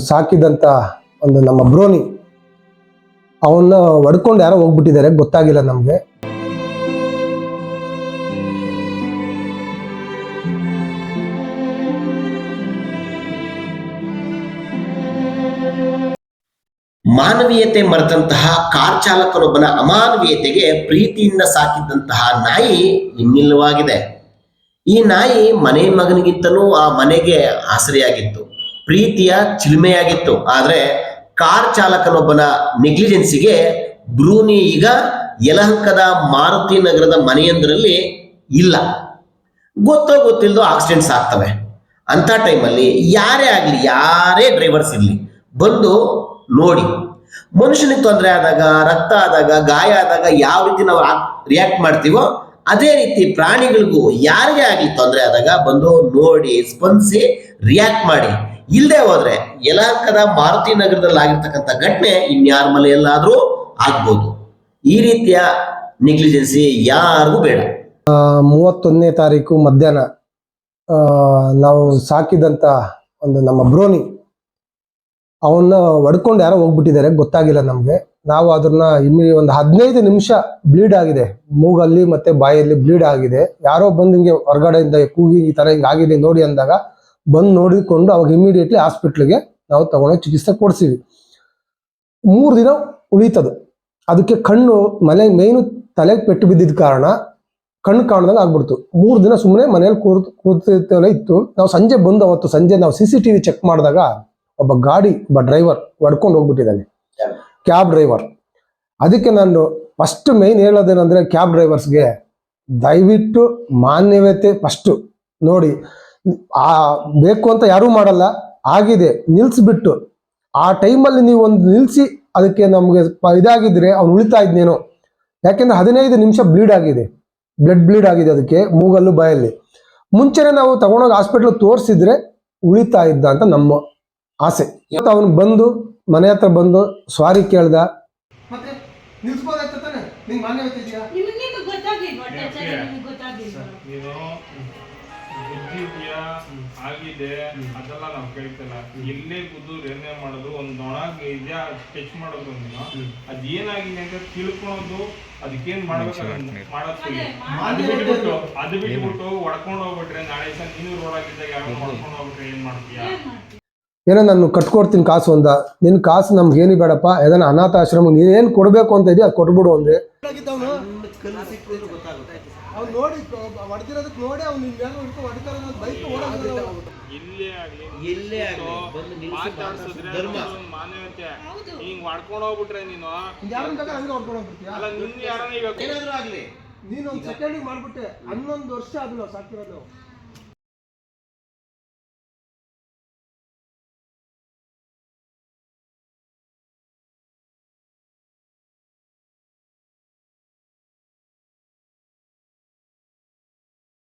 ಸಾಕಿದಂತ ಒಂದು ನಮ್ಮ ಬ್ರೋನಿ, ಅವನ್ನ ಹೊಡ್ಕೊಂಡು ಯಾರೋ ಹೋಗ್ಬಿಟ್ಟಿದ್ದಾರೆ ಗೊತ್ತಾಗಿಲ್ಲ ನಮ್ಗೆ. ಮಾನವೀಯತೆ ಮರೆತಂತಹ ಕಾರ್ ಚಾಲಕನೊಬ್ಬನ ಅಮಾನವೀಯತೆಗೆ ಪ್ರೀತಿಯಿಂದ ಸಾಕಿದ್ದಂತಹ ನಾಯಿ ಇನ್ನಿಲ್ಲವಾಗಿದೆ. ಈ ನಾಯಿ ಮನೆ ಮಗನಿಗಿಂತಲೂ ಆ ಮನೆಗೆ ಆಸರೆಯಾಗಿತ್ತು. ಪ್ರೀತಿಯ ಚಿಲುಮೆಯಾಗಿತ್ತು. ಆದರೆ ಕಾರ್ ಚಾಲಕನೊಬ್ಬನ ನೆಗ್ಲಿಜೆನ್ಸಿಗೆ ಬ್ರೂನಿ ಈಗ ಯಲಹಂಕದ ಮಾರುತಿ ನಗರದ ಮನೆಯೊಂದರಲ್ಲಿ ಇಲ್ಲ. ಗೊತ್ತೋ ಗೊತ್ತಿಲ್ಲದೋ ಆಕ್ಸಿಡೆಂಟ್ಸ್ ಆಗ್ತವೆ. ಅಂಥ ಟೈಮಲ್ಲಿ ಯಾರೇ ಆಗಲಿ, ಯಾರೇ ಡ್ರೈವರ್ಸ್ ಇರಲಿ, ಬಂದು ನೋಡಿ. ಮನುಷ್ಯನಿಗೆ ತೊಂದರೆ ಆದಾಗ, ರಕ್ತ ಆದಾಗ, ಗಾಯ ಆದಾಗ ಯಾವ ರೀತಿ ನಾವು ರಿಯಾಕ್ಟ್ ಮಾಡ್ತೀವೋ ಅದೇ ರೀತಿ ಪ್ರಾಣಿಗಳಿಗೂ ಯಾರಿಗೆ ಆಗಲಿ ತೊಂದರೆ ಆದಾಗ ಬಂದು ನೋಡಿ, ಸ್ಪಂದಿಸಿ ರಿಯಾಕ್ಟ್ ಮಾಡಿ. ಇಲ್ಲದೆ ಹೋದ್ರೆ ಯಲಹಂಕದ ಮಾರುತಿ ನಗರದಲ್ಲಿ ಆಗಿರ್ತಕ್ಕಂಥ ಘಟನೆ ಇನ್ಯಾರ ಮನೆಯಲ್ಲಾದರೂ ಆಗ್ಬೋದು. ಈ ರೀತಿಯ ನೆಗ್ಲಿಜೆನ್ಸಿ ಯಾರಿಗೂ ಬೇಡ. ಮೂವತ್ತೊಂದನೇ ತಾರೀಕು ಮಧ್ಯಾಹ್ನ ನಾವು ಸಾಕಿದಂತ ಒಂದು ನಮ್ಮ ಬ್ರೋನಿ ಅವನ್ನ ಹೊಡ್ಕೊಂಡು ಯಾರೋ ಹೋಗ್ಬಿಟ್ಟಿದ್ದಾರೆ, ಗೊತ್ತಾಗಿಲ್ಲ ನಮ್ಗೆ. ನಾವು ಅದನ್ನ ಇನ್ನು ಒಂದು ಹದಿನೈದು ನಿಮಿಷ ಬ್ಲೀಡ್ ಆಗಿದೆ. ಮೂಗಲ್ಲಿ ಮತ್ತೆ ಬಾಯಲ್ಲಿ ಬ್ಲೀಡ್ ಆಗಿದೆ. ಯಾರೋ ಬಂದು ಹಿಂಗೆ ಹೊರಗಡೆಯಿಂದ ಕೂಗಿ ಈ ತರ ಹಿಂಗೆ ಆಗಿದೆ ನೋಡಿ ಅಂದಾಗ ಬಂದು ನೋಡಿಕೊಂಡು ಅವಾಗ ಇಮಿಡಿಯೇಟ್ಲಿ ಹಾಸ್ಪಿಟ್ಲಿಗೆ ನಾವು ತಗೊಂಡೋಗಿ ಚಿಕಿತ್ಸೆ ಕೊಡ್ಸಿವಿ ಮೂರು ದಿನ ಉಳಿತದು. ಅದಕ್ಕೆ ಕಣ್ಣು ಮನೆ ಮೇನು ತಲೆಗೆ ಪೆಟ್ಟು ಬಿದ್ದಿದ್ದ ಕಾರಣ ಕಣ್ಣು ಕಾಣ್ದಂಗೆ ಆಗ್ಬಿಡ್ತು. ಮೂರು ದಿನ ಸುಮ್ಮನೆ ಮನೇಲಿ ಕೂರ್ ಕೂತಿರ್ತೇವೆ ಇತ್ತು. ನಾವು ಸಂಜೆ ಬಂದು ಅವತ್ತು ಸಂಜೆ ನಾವು C C T V check ಮಾಡಿದಾಗ ಒಬ್ಬ ಗಾಡಿ ಒಬ್ಬ ಡ್ರೈವರ್ ಹೊಡ್ಕೊಂಡು ಹೋಗ್ಬಿಟ್ಟಿದ್ದಾನೆ. ಕ್ಯಾಬ್ ಡ್ರೈವರ್ ಅದಕ್ಕೆ ನಾನು ಫಸ್ಟ್ ಮೇಯ್ನ್ ಹೇಳೋದೇನಂದ್ರೆ ಕ್ಯಾಬ್ ಡ್ರೈವರ್ಸ್ಗೆ ದಯವಿಟ್ಟು ಮಾನ್ಯತೆ ಫಸ್ಟು ನೋಡಿ. ಆ ಬೇಕು ಅಂತ ಯಾರೂ ಮಾಡಲ್ಲ ಆಗಿದೆ ನಿಲ್ಸ್ಬಿಟ್ಟು. ಆ ಟೈಮಲ್ಲಿ ನೀವು ಒಂದು ನಿಲ್ಲಿಸಿ ಅದಕ್ಕೆ ನಮಗೆ ಇದಾಗಿದ್ರೆ ಅವ್ನು ಉಳಿತಾ ಇದ್ನೇನೋ. ಯಾಕೆಂದ್ರೆ ಹದಿನೈದು ನಿಮಿಷ ಬ್ಲೀಡ್ ಆಗಿದೆ. ಬ್ಲಡ್ ಬ್ಲೀಡ್ ಆಗಿದೆ ಅದಕ್ಕೆ ಮೂಗಲ್ಲು ಬಾಯಲ್ಲಿ. ಮುಂಚೆನೆ ನಾವು ತಗೊಂಡೋಗಿ ಹಾಸ್ಪಿಟ್ಲ್ ತೋರಿಸಿದ್ರೆ ಉಳಿತಾ ಇದ್ದ ಅಂತ ನಮ್ಮ ಆಸೆ. ಇವತ್ತು ಅವನು ಬಂದು ಮನೆ ಹತ್ರ ಬಂದು ಸ್ವಾರಿ ಕೇಳ್ದ. ನೀನು ಆಗಿದೆ. ಅದೆಲ್ಲ ನಾವು ಕೇಳ್ತಿಲ್ಲ. ಎಲ್ಲೇ ಏನೇ ಮಾಡೋದು ಒಂದ್ ಇದೆಯಾ? ಟಚ್ ಮಾಡೋದು ನೀನು. ಅದ್ ಏನಾಗಿದೆ ಅಂತ ತಿಳ್ಕೊಳೋದು ಅದಕ್ಕೇನ್ ಮಾಡ್ಬೇಕು ಮಾಡೋದ್. ಅದ್ ಬಿಟ್ಬಿಟ್ಟು ಅದ್ ಬಿಟ್ಬಿಟ್ಟು ಹೊಡ್ಕೊಂಡು ಹೋಗ್ಬಿಟ್ರೆ ನಾಳೆ ದಿವಸ ನೀನು ರೋಡ್ ಆಗಿದ್ದಾಗ ಯಾರೋ ಹೊಡ್ಕೊಂಡು ಹೋಗ್ಬಿಟ್ರೆ ಏನ್ ಮಾಡ್ತೀಯಾ? ಏನ್ ಏನೋ ನಾನು ಕಟ್ಕೊಡ್ತೀನಿ ಕಾಸು ಅಂದ. ನಿನ್ ಕಾಸು ನಮ್ಗೆ ಏನು ಬೇಡಪ್ಪ ಯಾವ್ದಾನ ಅನಾಥಾಶ್ರಮ ನೀನೇನು ಕೊಡಬೇಕು ಅಂತ ಇದೆಯಾ ಅದು ಕೊಟ್ಬಿಡು ಅಂದ್ರೆ. ಅವ್ನು ನೋಡಿ ಹೊಡೆದಿರೋದಕ್ಕೆ ನೋಡಿ ಅವ್ನು ಬೈಕ್ ಇಲ್ಲೇ ಆಗ್ಲಿ ಎಲ್ಲೇ ಆಗ್ಲಿ ಬಂದು ನಿಲ್ಸಿ ಮಾತಾಡ್ಸಿದ್ರೆ ಧರ್ಮ. ಅದೊಂದು ಮಾನವೀಯತೆ. ಹೌದು. ಹಿಂಗ್ ನೀನು? ಯಾರನ್ನ ಬೇಕಾದ್ರೆ ಹಂಗೆ ಹೊಡ್ಕೊಂಡು ಹೋಗ್ಬಿಡ್ತೀಯಾ? ಅಲ್ಲ ನಿನ್ನ ಯಾರನ್ನ ಈಗ ಏನಾದ್ರೂ ಆಗ್ಲಿ. ನೀನು ಒಂದು ಸೆಕೆಂಡಿಗೆ ಮಾಡ್ಬಿಟ್ಟೆ. ಹನ್ನೊಂದು ವರ್ಷ ಆದ್ಲು ಸಾಕಿರೋದು.